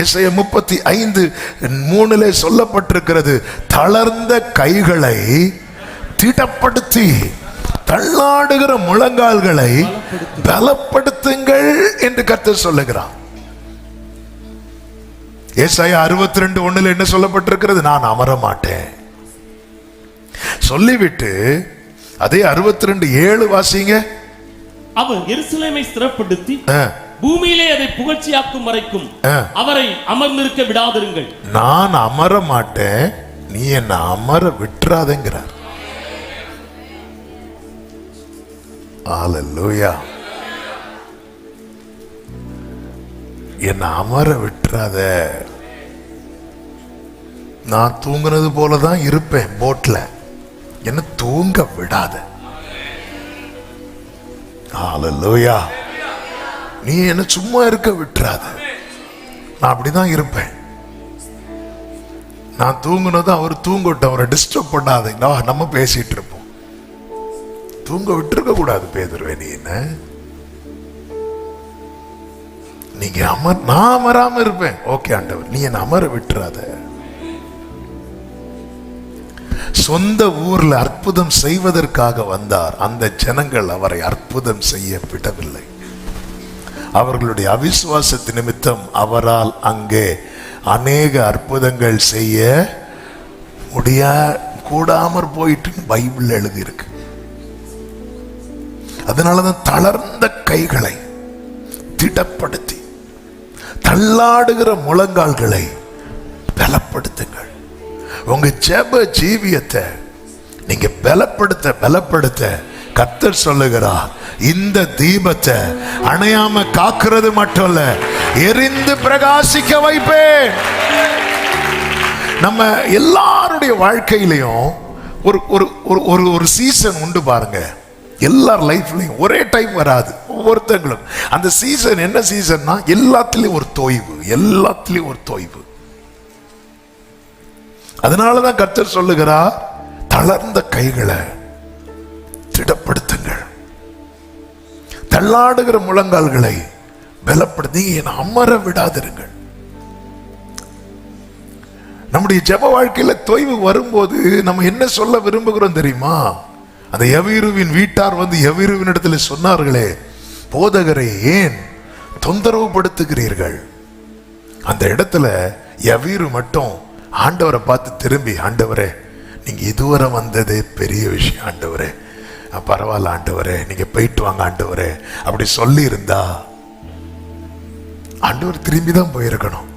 ஏசாயா முப்பத்தி ஐந்து மூணுல சொல்லப்பட்டிருக்கிறது தளர்ந்த கைகளை திடப்படுத்தி தள்ளாடுகிற முழங்கால்களை பலப்படுத்துங்கள் என்று கர்த்தர் சொல்லுகிறார். ஏசாயா அறுபத்தி ரெண்டு ஒண்ணுல என்ன சொல்லப்பட்டிருக்கிறது? நான் அமர மாட்டேன் சொல்லிவிட்டு அதே அறுபத்தி ரெண்டு ஏழு வாசிங்க. அவர் எருசலேமை ஸ்திரப்படுத்தி பூமியிலே அதை புகழ்ச்சியாக்கும் வரைக்கும். அவரை அமர்ந்திருக்க விடாதிருங்கள். நான் அமர மாட்டேன். நீ என்ன அமர விட்டுறாதேங்கிறார். ஹalleluya என்ன அமர விட்டுறாத. நான் தூங்குனது போல தான் இருப்பேன் போட்ல. என்ன தூங்க விடாத. ஹalleluya நீ என்ன சும்மா இருக்க விட்டுறாத. நான் அப்படிதான் இருப்பேன். நான் தூங்கினதும் அவர் தூங்கட்டும் அவரை டிஸ்டர்ப் பண்ணாதீங்க நம்ம பேசிட்டு இருப்போம். தூங்க விட்டுருக்க கூடாது பேதுருவே நீ என்ன? நீங்க அமர் நான் அமராம இருப்பேன். ஓகே ஆண்டவர் நீ என்ன அமர விட்டுறாத. சொந்த ஊர்ல அற்புதம் செய்வதற்காக வந்தார். அந்த ஜனங்கள் அவரை அற்புதம் செய்ய விடவில்லை. அவர்களுடைய அவிசுவாசத்து நிமித்தம் அவரால் அங்கே அநேக அற்புதங்கள் செய்ய முடியா கூடாமற் போயிட்டு பைபிள் எழுதியிருக்கு. அதனாலதான் தளர்ந்த கைகளை திடப்படுத்தி தள்ளாடுகிற முழங்கால்களை பலப்படுத்துங்கள். உங்க ஜெப ஜீவியத்தை நீங்க பலப்படுத்த பலப்படுத்த கத்தர் சொல்லுகிறார் இந்த தீபத்தை அணையாம காக்குறது மட்டும் இல்ல எரிந்து பிரகாசிக்க வைப்பேன். நம்ம எல்லாருடைய வாழ்க்கையிலையும் ஒரு ஒரு ஒரு ஒரு ஒரு சீசன் உண்டு பாருங்க. எல்லார் லைஃப்லையும் ஒரே டைம் வராது ஒவ்வொருத்தங்களும். அந்த சீசன் என்ன சீசன்னா எல்லாத்துலயும் ஒரு தொய்வு எல்லாத்துலயும் ஒரு தொய்வு. அதனாலதான் கர்த்தர் சொல்லுகிறா தளர்ந்த கைகளை திடப்படுத்துங்கள். தள்ளாடுகிற முழங்கால்களை பலப்படுத்தி என அமர விடாதிருங்கள். நம்முடைய ஜப வாழ்க்கையில தொய்வு வரும்போது நம்ம என்ன சொல்ல விரும்புகிறோம் தெரியுமா? அந்த எவிருவின் வீட்டார் வந்து எவிருவின் இடத்துல சொன்னார்களே போதகரை ஏன் தொந்தரவு படுத்துகிறீர்கள் அந்த இடத்துல எவீரு மட்டும் ஆண்டவரை பார்த்து திரும்பி ஆண்டவரே நீங்க இதுவரை வந்ததே பெரிய விஷயம் ஆண்டவரே. பரவாயில்ல ஆண்டவரே நீங்க போயிட்டு வாங்க ஆண்டவரே. அப்படி சொல்லி இருந்தா ஆண்டவர் திரும்பி தான் போயிருக்கணும்.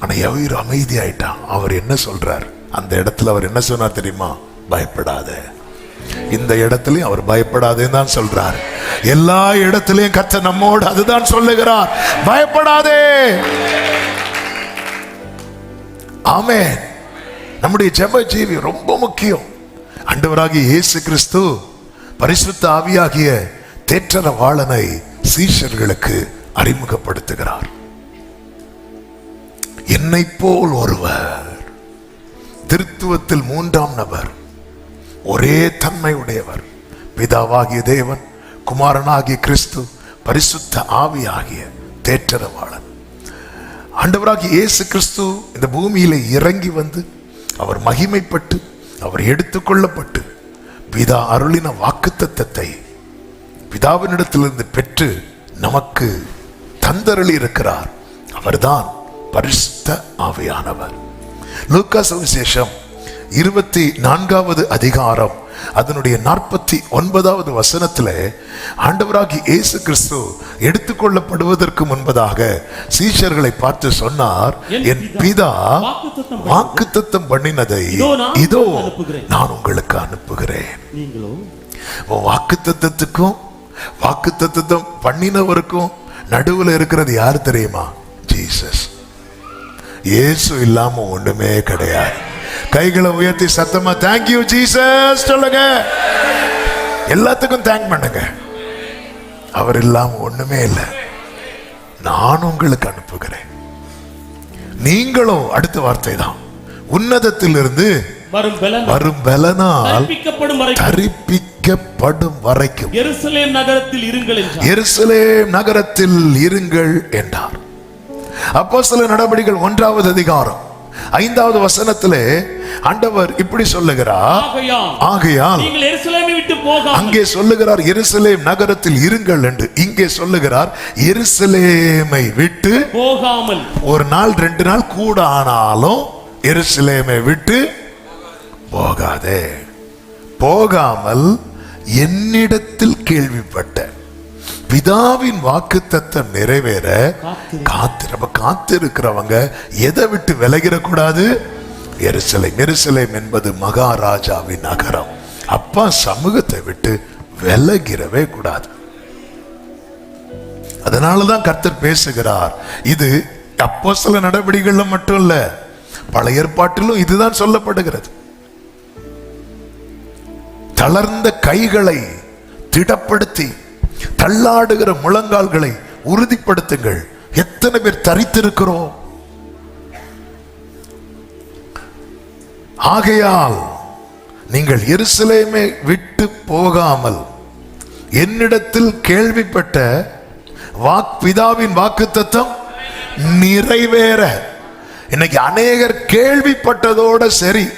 ஆனா எவ்வளோ அமைதி ஆயிட்டான் அவர் என்ன சொல்றார்? அந்த இடத்துல அவர் என்ன சொன்னார் தெரியுமா? பயப்படாத. இந்த இடத்துலயும் அவர் பயப்படாதேன்னு தான் சொல்றார். எல்லா இடத்துலயும் கத்த நம்மோடு அதுதான் சொல்லுகிறார். பயப்படாதே. ஆமே நம்முடைய ஜெப ஜீவி ரொம்ப முக்கியம். அண்டவராகிய இயேசு கிறிஸ்து பரிசுத்த ஆவியாகிய தேற்றரவாளனை சீஷர்களுக்கு அறிமுகப்படுத்துகிறார். என்னை போல் ஒருவர் திருத்துவத்தில் மூன்றாம் நபர் ஒரே தன்மை உடையவர் பிதாவாகிய தேவன் குமாரனாகிய கிறிஸ்து பரிசுத்த ஆவியாகிய தேற்றரவாளன் ஆண்டவராகிய இயேசு கிறிஸ்து இந்த பூமியில இறங்கி வந்து அவர் மகிமைப்பட்டு அவர் எடுத்துக்கொள்ளப்பட்டு பிதா அருளின வாக்குத்தத்தத்தை பிதாவினிடத்திலிருந்து பெற்று நமக்கு தந்தருளி இருக்கிறார் அவர்தான் பரிசுத்த ஆவியானவர். லூக்கா சுவிசேஷம் இருபத்தி நான்காவது அதிகாரம் அதனுடைய நாற்பத்தி ஒன்பதாவது வசனத்துல ஆண்டவராகி இயேசு கிறிஸ்து எடுத்துக்கொள்ளப்படுவதற்கு முன்பதாக சீஷர்களை பார்த்து சொன்னார் என் பிதா வாக்குத்தத்தம் பண்ணினதை இதோ நான் உங்களுக்கு அனுப்புகிறேன். வாக்குத்தத்தத்துக்கும் வாக்குத்தத்தம் பண்ணினவருக்கும் நடுவுல இருக்கிறது யார் தெரியுமா? ஜீசஸ். இயேசு இல்லாம ஒண்ணுமே கிடையாது. கைகளை உயர்த்தி சத்தமா தேங்க்யூ ஜீசஸ் சொல்லுங்க. எல்லாத்துக்கும் தேங்க் பண்ணுங்க. அவர் இல்லாம ஒண்ணுமே இல்லை. நான் உங்களுக்கு அனுப்புகிறேன். நீங்களும் அடுத்த வார்த்தை தான். உன்னதத்திலிருந்து வரும் பலன்? வரும் பலனால் தரிப்பிக்கப்படும் வரைக்கும். எருசலேம் நகரத்தில் இருங்கள் என்றார். எருசலேம் நகரத்தில் இருங்கள் என்றார். அப்போ சில நடவடிக்கைகள் ஒன்றாவது அதிகாரம். ஐந்தாவது வசனத்திலே ஆண்டவர் இப்படி சொல்லுகிறார். ஆகையால் அங்கே சொல்லுகிறார் எருசலேம் நகரத்தில் இருங்கள் என்று. இங்கே சொல்லுகிறார் எருசலேமை விட்டு போகாமல். ஒரு நாள் ரெண்டு நாள் கூட ஆனாலும் எருசலேமை விட்டு போகாதே. போகாமல் என்னிடத்தில் கேள்விப்பட்ட பிதாவின் வாக்குத்தத்தம் நிறைவேற காத்திரு. காத்து நம்ம காத்திருக்கிறவங்க எதை விட்டு விலகிடக்கூடாது எருசலேம். எருசலேம் என்பது மகாராஜாவின் நகரம். அப்பா சமூகத்தை விட்டு விலகிடவே கூடாது. அதனாலதான் கர்த்தர் பேசுகிறார். இது அப்போ சில நடவடிக்கைகள்ல மட்டும் இல்ல பழைய ஏற்பாட்டிலும் இதுதான் சொல்லப்படுகிறது. தளர்ந்த கைகளை திடப்படுத்தி தள்ளாடுகிற முழங்கால்களை உறுதிப்படுத்துங்கள். எத்தனை பேர் தரித்திருக்கிறோம்? ஆகையால் நீங்கள் எருசலேமே விட்டு போகாமல் என்னிடத்தில் கேள்விப்பட்ட வாக் பிதாவின் வாக்குத்தத்தம் நிறைவேற. இன்னைக்கு அநேகர் கேள்விப்பட்டதோட சரி.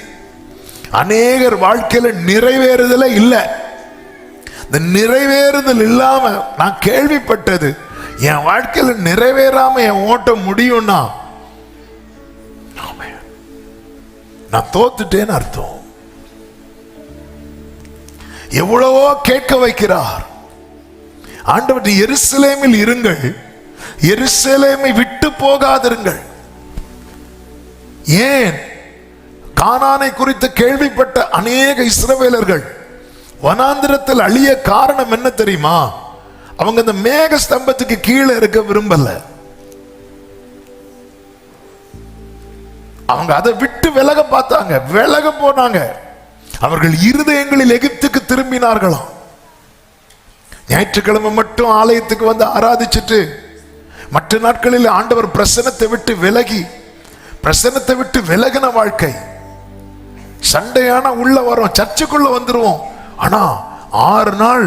அநேகர் வாழ்க்கையில நிறைவேறுதல இல்ல. இந்த நிறைவேறுதல் இல்லாம நான் கேள்விப்பட்டது. என் வாழ்க்கையில் நிறைவேறாம என் ஓட்ட முடியும்னா நான் தோத்துட்டேன்னு அர்த்தம். எவ்வளவோ கேட்க வைக்கிறார். ஆண்டவர் எருசலேமில் இருங்கள். எருசலேமை விட்டு போகாதிருங்கள். ஏன்? கானானை குறித்து கேள்விப்பட்ட அநேக இஸ்ரவேலர்கள் வனாந்திரத்தில் அழிய காரணம் என்ன தெரியுமா? அவங்க இந்த மேக ஸ்தம்பத்துக்கு கீழே இருக்க விரும்பல. அவங்க அதை விட்டு விலக பார்த்தாங்க. விலக போனாங்க. அவர்கள் இருதயங்களில் எகிப்துக்கு திரும்பினார்களாம். ஞாயிற்றுக்கிழமை மட்டும் ஆலயத்துக்கு வந்து ஆராதிச்சிட்டு மற்ற நாட்களில் ஆண்டவர் பிரசனத்தை விட்டு விலகி பிரசனத்தை விட்டு விலகின வாழ்க்கை. சண்டையான உள்ள வரும் சர்ச்சுக்குள்ள வந்துருவோம். ஆனால் ஆறு நாள்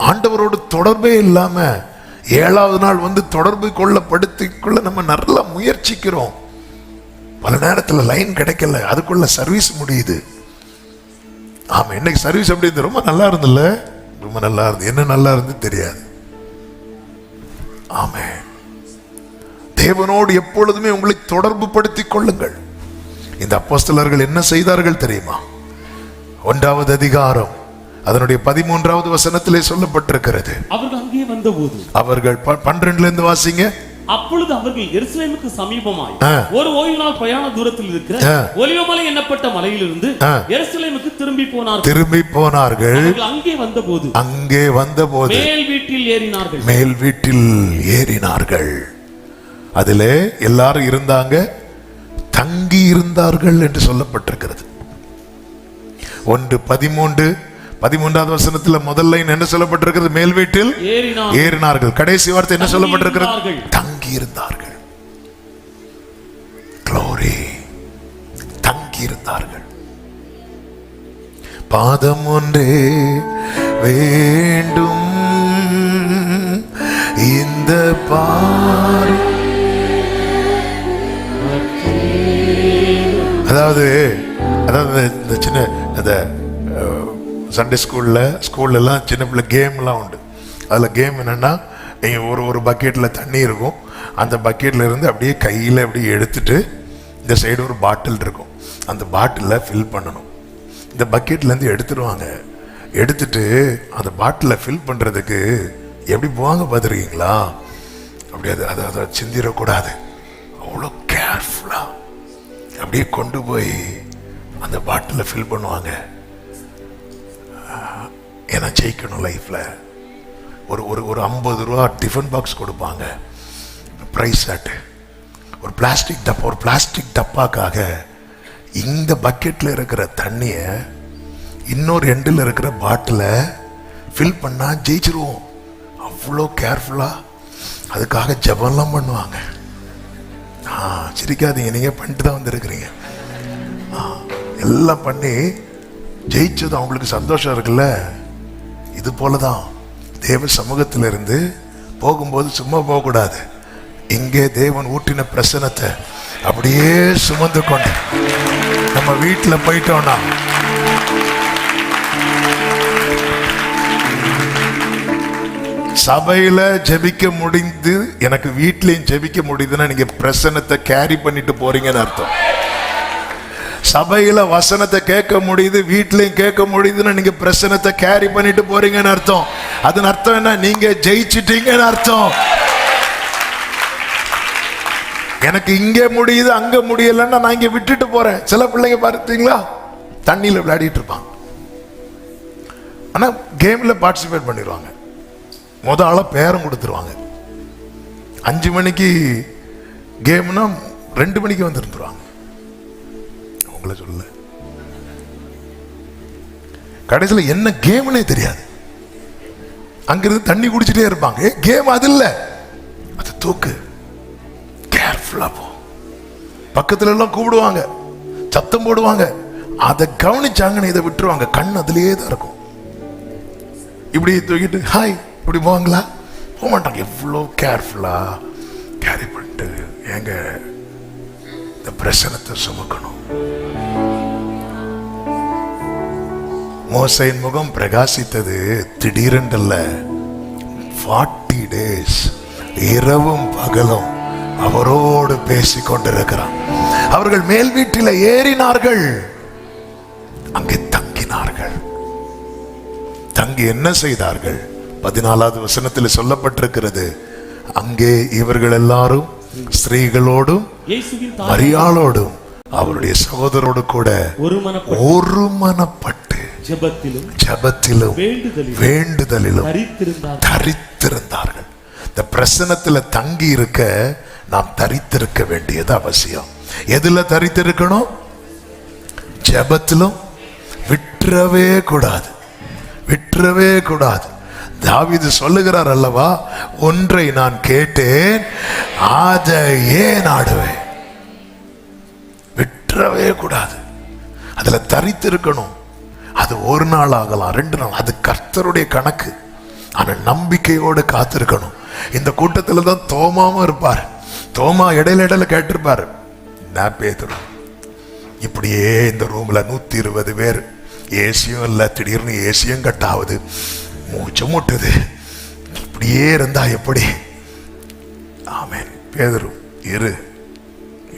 ஆண்டவரோடு தொடர்பே இல்லாமல் ஏழாவது நாள் வந்து தொடர்பு கொள்ளப்படுத்திக்குள்ள நம்ம நல்லா முயற்சிக்கிறோம். பல நேரத்தில் லைன் கிடைக்கல அதுக்குள்ள சர்வீஸ் முடியுது. ஆமாம் இன்னைக்கு சர்வீஸ் அப்படி இருந்து ரொம்ப நல்லா இருந்துல்ல ரொம்ப நல்லா இருந்து என்ன நல்லா இருந்து தெரியாது. ஆமே. தேவனோடு எப்பொழுதுமே உங்களை தொடர்பு படுத்திக் கொள்ளுங்கள். இந்த அப்போஸ்தலர்கள் என்ன செய்தார்கள் தெரியுமா? ஒன்றாவது அதிகாரம். அதனுடைய பதிமூன்றாவது வசனத்திலே சொல்லப்பட்டிருக்கிறது. அவர்கள் அங்கே வந்தபோது அவர்கள் பன்னிரண்டுல இருந்து வாசிங்க. அப்பொழுது அவர்கள் எருசலேமுக்கு சமீபமாய். ஒரு ஓய்வு நாள் பிரயாண தூரத்தில் இருக்கிற. ஒலிவமலை என்னப்பட்ட மலையிலிருந்து. எருசலேமுக்கு திரும்பி போனார்கள். திரும்பி போனார்கள். அங்கே வந்தபோது அங்கே வந்தபோது மேல் வீட்டில் ஏறினார்கள். மேல் வீட்டில் ஏறினார்கள். அதிலே எல்லாரும் இருந்தாங்க. தங்கி இருந்தார்கள் என்று சொல்லப்பட்டிருக்கிறது. ஒன்று பதிமூன்று பதிமூன்றாவது வசனத்துல முதல் லைன் என்ன சொல்லப்பட்டிருக்கிறது? மேல் வீட்டில் ஏறினார்கள். கடைசி வார்த்தை என்ன சொல்லப்பட்டிருக்கிறது. தங்கி இருந்தார்கள் Glory. தங்கி இருந்தார்கள் பாதம் ஒன்றே வேண்டும். இந்த பாரு அதாவது அதாவது இந்த- இந்த சின்ன அந்த சண்டே ஸ்கூலில் ஸ்கூல்லலாம் சின்ன பிள்ளை கேம்லாம் உண்டு. அதில் கேம் என்னென்னா நீங்கள் ஒரு ஒரு பக்கெட்டில் தண்ணி இருக்கும். அந்த பக்கெட்டில் இருந்து அப்படியே கையில் அப்படியே எடுத்துட்டு இந்த சைடு ஒரு பாட்டில் இருக்கும். அந்த பாட்டிலில் ஃபில் பண்ணணும். இந்த பக்கெட்லேருந்து எடுத்துடுவாங்க. எடுத்துட்டு அந்த பாட்டிலில் ஃபில் பண்ணுறதுக்கு எப்படி போவாங்க பார்த்துருக்கீங்களா? அப்படி அது அதை அதை சிந்திடக்கூடாது. அவ்வளோ கேர்ஃபுல்லாக அப்படியே கொண்டு போய் அந்த பாட்டிலில் ஃபில் பண்ணுவாங்க. ஏன்னா ஜெயிக்கணும் லைஃப்பில் ஒரு ஒரு ஒரு ஐம்பது ரூபா டிஃபன் பாக்ஸ் கொடுப்பாங்க. ப்ரைஸ் அட்டு ஒரு பிளாஸ்டிக் டப்பா ஒரு பிளாஸ்டிக் டப்பாக்காக இந்த பக்கெட்டில் இருக்கிற தண்ணியை இன்னொரு எண்டில் இருக்கிற பாட்டிலை ஃபில் பண்ணால் ஜெயிச்சிருவோம். அவ்வளோ கேர்ஃபுல்லாக அதுக்காக ஜெபம்லாம் பண்ணுவாங்க. ஆ சிரிக்காதீங்க. நீங்கள் பண்ணிட்டு தான் வந்துருக்குறீங்க. ஆ, எல்லாம் பண்ணி ஜெயிச்சது அவங்களுக்கு சந்தோஷம் இருக்குல்ல? இது போல தான் தேவ சமூகத்திலிருந்து போகும்போது சும்மா போகக்கூடாது. இங்கே தேவன் ஊட்டின பிரசனத்தை அப்படியே சுமந்து கொண்டு நம்ம வீட்டில் போயிட்டோம்னா. சபையில ஜெபிக்க முடிந்து எனக்கு வீட்லயும் ஜெபிக்க முடியுதுன்னா நீங்க பிரசனத்தை கேரி பண்ணிட்டு போறீங்கன்னு அர்த்தம். சபையில வசனத்தை கேட்க முடியுது வீட்லயும் கேட்க முடியுதுன்னு நீங்க பிரசனத்தை கேரி பண்ணிட்டு போறீங்கன்னு அர்த்தம். அதன் அர்த்தம் என்ன? நீங்க ஜெயிச்சிட்டீங்கன்னு அர்த்தம். எனக்கு இங்கே முடியுது அங்க முடியலன்னா நான் இங்க விட்டுட்டு போறேன். சில பிள்ளைங்க பார்த்தீங்களா தண்ணியில் விளையாடிட்டு இருப்பாங்க. ஆனால் கேமில் பார்ட்டிசிபேட் பண்ணிடுவாங்க. முத ஆளாக பேரம் கொடுத்துருவாங்க அஞ்சு மணிக்கு கேம்னா ரெண்டு மணிக்கு வந்துருந்துருவாங்க. சொல்ல உங்களை சொல்ல கடைசியில் என்ன கேம்னே தெரியாது. அங்கிருந்து தண்ணி குடிச்சிட்டே இருப்பாங்க. கேம் அது இல்லை. அது தூக்கு. கேர்ஃபுல்லாக போ. பக்கத்துல எல்லாம் கூப்பிடுவாங்க. சத்தம் போடுவாங்க. அதை கவனிச்சாங்கன்னு இதை விட்டுருவாங்க. கண் அதுலேயே தான் இருக்கும். இப்படி தூக்கிட்டு ஹாய் இப்படி போவாங்களா? போக மாட்டாங்க. எவ்வளோ கேர்ஃபுல்லாக கேரி பண்ணிட்டு எங்கள் இந்த பிரசனத்தை சுமக்கணும். மோசையின் முகம் பிரகாசித்தது திடீரென்றல்ல. ஃபார்ட்டி டேஸ் இரவும் பகலும் அவரோடு பேசிக் கொண்டிருக்கிறான். அவர்கள் மேல் வீட்டில் ஏறினார்கள். அங்கே தங்கினார்கள். தங்கி என்ன செய்தார்கள்? பதினாலாவது வசனத்தில் சொல்லப்பட்டிருக்கிறது அங்கே இவர்கள் எல்லாரும் கூட ஒரு மனப்பட்டு ஒருமனப்பட்டு ஜெபத்திலும் ஜெபத்திலும் வேண்டுதலிலும் வேண்டுதலிலும் தரித்திருந்தார் தரித்திருந்தார்கள். இந்த பிரசனத்துல தங்கி இருக்க நாம் தரித்திருக்க வேண்டியது அவசியம். எதுல தரித்திருக்கணும்? ஜெபத்திலும். விட்டுறவே கூடாது. விட்டுறவே கூடாது. தாவிது சொல்லுகிறார் அல்லவா? ஒன்றை நான் கேட்டேன் அதையே ஏன் ஆடுவேன்? விட்டுறவே கூடாது. அதுல தரித்திருக்கணும். அது ஒரு நாள் ஆகலாம் ரெண்டு நாள். அது கர்த்தருடைய கணக்கு. ஆனால் நம்பிக்கையோடு காத்திருக்கணும். இந்த கூட்டத்தில் தான் தோமாவும் இருப்பார். தோமா இடையில இடையில கேட்டிருப்பார். நான் பேதுரும் இப்படியே இந்த ரூமில் நூற்றி இருபது பேர். ஏசியும் இல்லை திடீர்னு ஏசியும் கட் ஆகுது மூச்சமூட்டுது இப்படியே இருந்தா எப்படி? ஆமேன். பேதரும் இரு.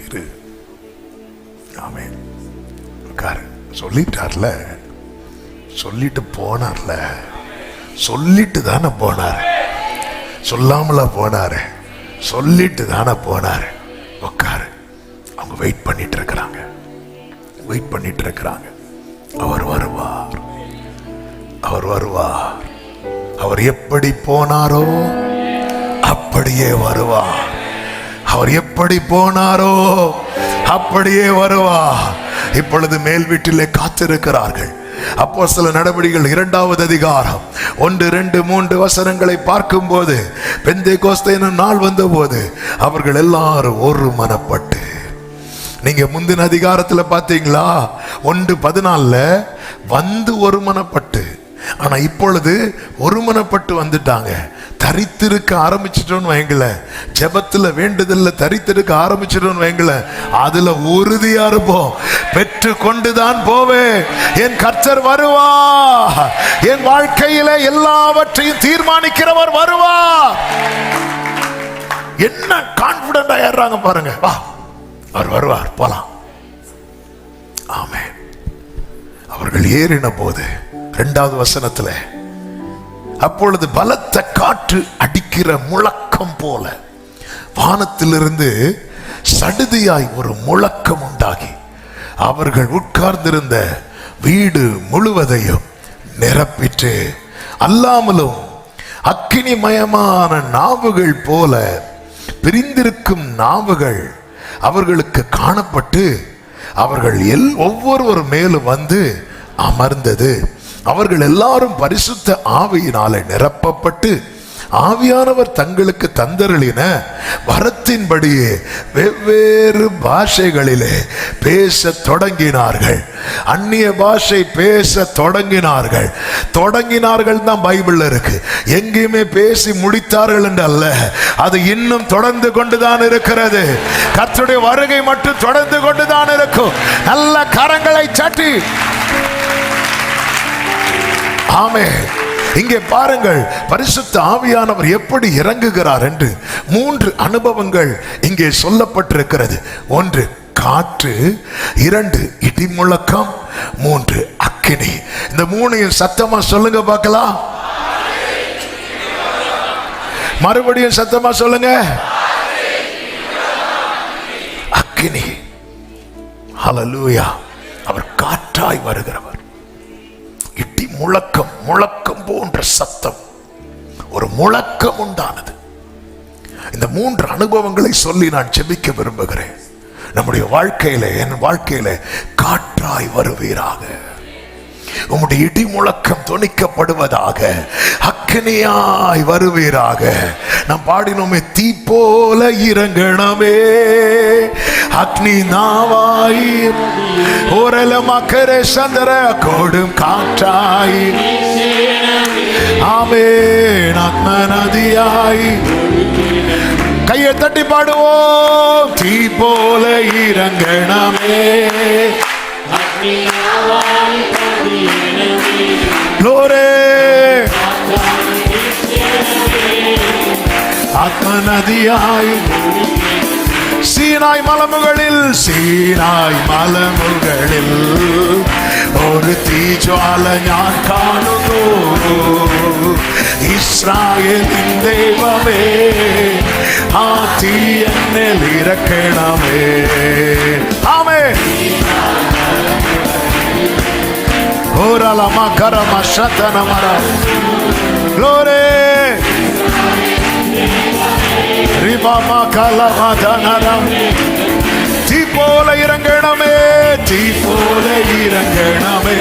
இரு. ஆமேன். உட்காரு. சொல்லிட்டார்ல. சொல்லிட்டு போனார்ல. சொல்லிட்டு தானே போனார். சொல்லாமல போனாரு. சொல்லிட்டு தானே போனாரு. உட்காரு. அவங்க வெயிட் பண்ணிட்டு இருக்கிறாங்க வெயிட் பண்ணிட்டு இருக்கிறாங்க அவர் வருவார். அவர் வருவார். அவர் எப்படி போனாரோ அப்படியே வருவார். அவர் எப்படி போனாரோ அப்படியே வருவார். இப்பொழுது மேல் வீட்டிலே காத்திருக்கிறார்கள். அப்போ சில நடவடிக்கைகள் இரண்டாவது அதிகாரம். ஒன்று ரெண்டு மூன்று வசனங்களை பார்க்கும்போது பெந்தை கோஸ்தேன நாள் வந்தபோது அவர்கள் எல்லாரும் ஒரு மனப்பட்டு. நீங்க முந்தின அதிகாரத்தில் பார்த்தீங்களா ஒன்று பதினாலுல வந்து ஒரு மனப்பட்டு. ஆனா இப்பொழுது ஒருமனப்பட்டு வந்துட்டாங்க. தரித்திருக்க ஆரம்பிச்சிட்டோன்னு வைங்கள. ஜெபத்துல வேண்டுதல்ல தரித்திருக்க ஆரம்பிச்சிட்டோன்னு வைங்கள. அதுல உறுதியா இருப்போம். பெற்று கொண்டுதான் போவேன். என் கர்த்தர் வருவா. என் வாழ்க்கையில எல்லாவற்றையும் தீர்மானிக்கிறவர் வருவா. என்ன கான்பிடண்டா ஏறாங்க பாருங்க. வா. அவர் வருவார். போலாம். ஆமே அவர்கள் ஏறின போது ரெண்டாவது வசனத்துல அப்பொழுது பலத்த காற்று அடிக்கிற முழக்கம் போல வானத்திலிருந்து சடுதியாய் ஒரு முழக்கம் உண்டாகி அவர்கள் உட்கார்ந்திருந்த வீடு முழுவதையும் நிரப்பிற்று. அல்லாமலும் அக்கினிமயமான நாவுகள் போல பிரிந்திருக்கும் நாவுகள் அவர்களுக்கு காணப்பட்டு அவர்கள் எல் ஒவ்வொருவர் மேலும் வந்து அமர்ந்தது. அவர்கள் எல்லாரும் பரிசுத்த ஆவியினாலே நிரப்பப்பட்டு ஆவியானவர் தங்களுக்கு தந்தருளின வரத்தின்படியே வெவ்வேறு பாஷைகளிலே பேச தொடங்கினார்கள். அந்நிய பாஷை பேச தொடங்கினார்கள். தொடங்கினார்கள் தான் பைபிள்ல இருக்கு. எங்கேயுமே பேசி முடித்தார்கள் என்று அல்ல. அது இன்னும் தொடர்ந்து கொண்டுதான் இருக்கிறது. கத்துடைய வருகை மட்டும் தொடர்ந்து கொண்டுதான் இருக்கும். நல்ல கரங்களை சட்டி ஆமே இங்கே பாருங்கள் பரிசுத்த ஆவியானவர் எப்படி இறங்குகிறார் என்று மூன்று அனுபவங்கள் இங்கே சொல்லப்பட்டிருக்கிறது. ஒன்று காற்று இரண்டு இடிமுழக்கம் மூன்று அக்கினி. இந்த மூணையும் சத்தமா சொல்லுங்க பார்க்கலாம். மறுபடியும் சத்தமா சொல்லுங்க. அக்கினி. ஹalleluya அவர் காற்றாய் வருகிறவர். முழக்கம் முழக்கம் போன்ற சத்தம். ஒரு முழக்கம் உண்டானது. இந்த மூன்று அனுபவங்களை சொல்லி நான் செபிக்க விரும்புகிறேன். நம்முடைய வாழ்க்கையில என் வாழ்க்கையில காற்றாய் வருவீராக. உம்முடைய இடி முழக்கம் துணிக்கப்படுவதாக அக்கினியாய் வருவீராக. நாம் பாடினோமே தீ போல இறங்கணமே அக்னி நாவாய் ஓரல மக்கரே சந்திர கோடும் காற்றாய். ஆமேன் ஆத்ம நதியாய். கையை தட்டி பாடுவோம். தீ போல இறங்கணமே. லோரே. ஆத்ம நதியாய். சீனாய் மலமுகளில் சீனாய் மலமுகளில் ഒരു തീജ്വാല ഞാൻ കാണുന്നു ഇസ്രായേലിൻ ദൈവമേ ആ തീ എന്നിൽ ഇറക്കണമേ ആമേ ഓരല മകര മശതന മര ரிமாமா கலமா தனரம் தீ போல இறங்கணமே தீ போல இறங்கணமே.